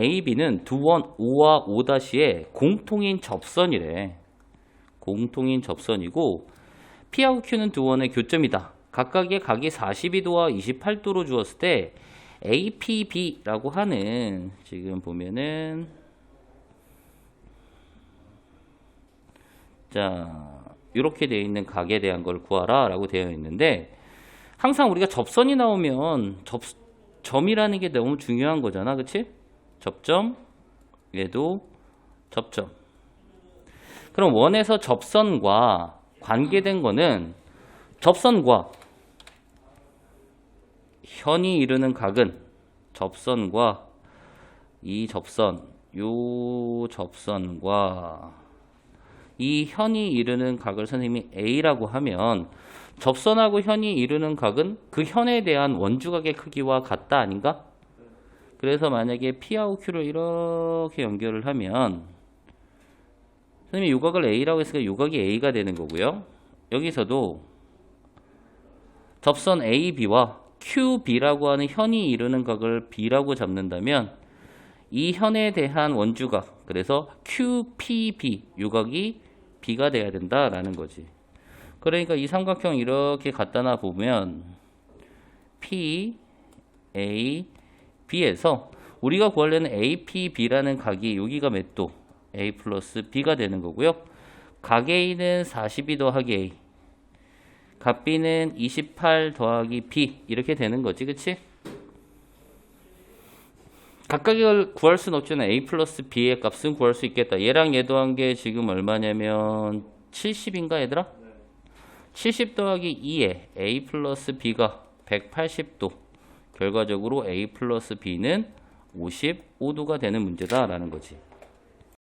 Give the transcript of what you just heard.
A, B는 두원 O와 O-의 공통인 접선이래. 공통인 접선이고 P하고 Q는 두 원의 교점이다. 각각의 각이 42도와 28도로 주었을 때 APB라고 하는 지금 보면은 자 이렇게 되어 있는 각에 대한 걸 구하라 라고 되어 있는데 항상 우리가 접선이 나오면 접, 점이라는 게 너무 중요한 거잖아 그치? 접점 얘도 접점 그럼 원에서 접선과 관계된 거는 접선과 현이 이루는 각은 접선과 이 접선, 요 접선과 이 현이 이루는 각을 선생님이 A라고 하면 접선하고 현이 이루는 각은 그 현에 대한 원주각의 크기와 같다 아닌가? 그래서 만약에 P하고 Q를 이렇게 연결을 하면 선생님이 요각을 A라고 했으니까 요각이 A가 되는 거고요. 여기서도 접선 AB와 QB라고 하는 현이 이루는 각을 B라고 잡는다면 이 현에 대한 원주각 그래서 QPB 요각이 B가 돼야 된다라는 거지. 그러니까 이 삼각형 이렇게 갖다 놔 보면 P, A, B에서 우리가 구하려는 APB라는 각이 여기가 몇 도? A 플러스 B가 되는 거고요. 각 A는 42 더하기 A. 각 B는 28 더하기 B. 이렇게 되는 거지, 그치? 각각을 구할 수는 없지만 A 플러스 B의 값은 구할 수 있겠다. 얘랑 얘 더한 게 지금 얼마냐면 70인가 얘들아? 70 더하기 2에 A 플러스 B가 180도. 결과적으로 A 플러스 B는 55도가 되는 문제다라는 거지.